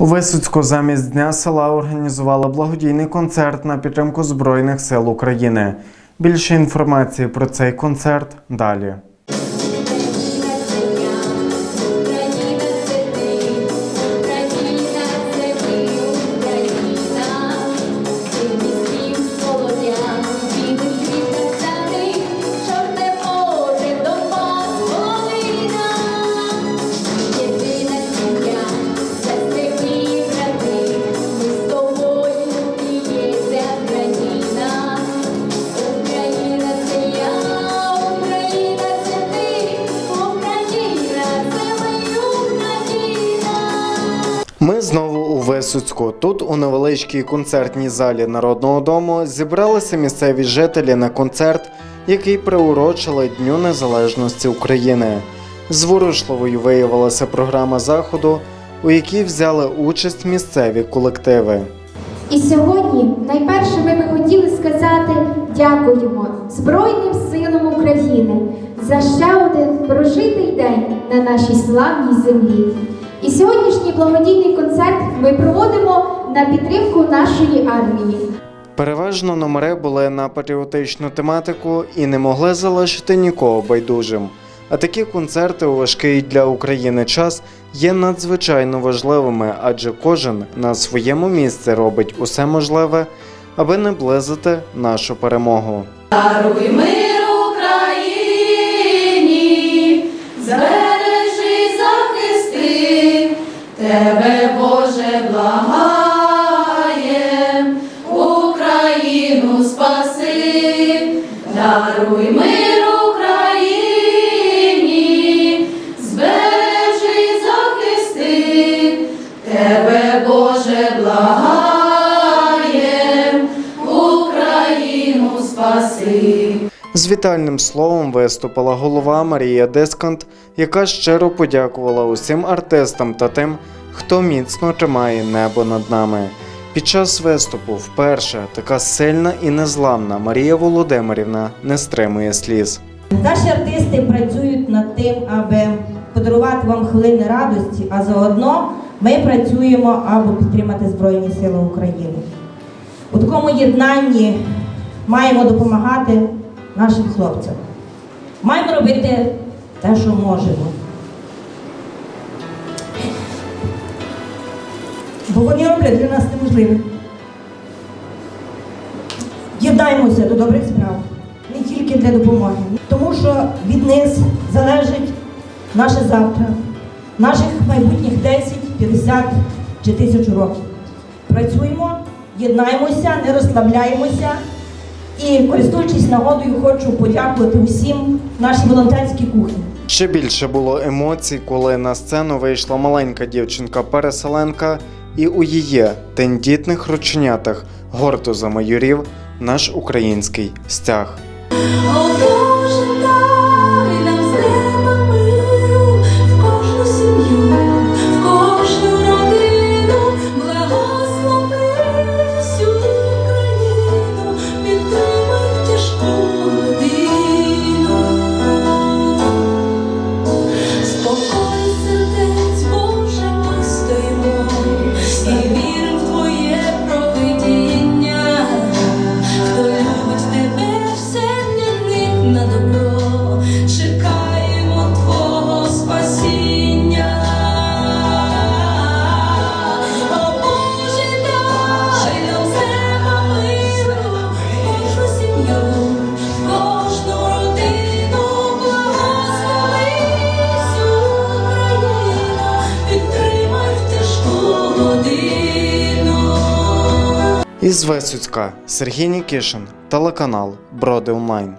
У Висоцьку замість Дня села організували благодійний концерт на підтримку Збройних сил України. Більше інформації про цей концерт далі. Ми знову у Висоцьку. Тут, у невеличкій концертній залі Народного дому, зібралися місцеві жителі на концерт, який приурочили Дню Незалежності України. Зворушливою виявилася програма заходу, у якій взяли участь місцеві колективи. І сьогодні найперше ми би хотіли сказати дякуємо Збройним силам України за ще один прожитий день на нашій славній землі. І сьогоднішній благодійний концерт ми проводимо на підтримку нашої армії. Переважно номери були на патріотичну тематику і не могли залишити нікого байдужим. А такі концерти у важкий для України час є надзвичайно важливими, адже кожен на своєму місці робить усе можливе, аби наблизити нашу перемогу. Даруй мир даруй мир Україні, збережи, захисти, тебе, Боже, благає, Україну спаси. З вітальним словом виступила голова Марія Дискант, яка щиро подякувала усім артистам та тим, хто міцно тримає небо над нами. Під час виступу вперше така сильна і незламна Марія Володимирівна не стримує сліз. Наші артисти працюють над тим, аби подарувати вам хвилини радості, а заодно ми працюємо, аби підтримати Збройні Сили України. У такому єднанні маємо допомагати нашим хлопцям. Маємо робити те, що можемо. Бо вони роблять для нас неможливе. Єднаємося до добрих справ, не тільки для допомоги, тому що від них залежить наше завтра, наших майбутніх 10, 50 чи тисячу років. Працюємо, єднаємося, не розслабляємося. І користуючись нагодою, хочу подякувати усім нашій волонтерській кухні. Ще більше було емоцій, коли на сцену вийшла маленька дівчинка-переселенка, і у її тендітних рученятах гордо замайорів наш український стяг. Із Висоцька Сергій Нікішин, телеканал Броди Онлайн.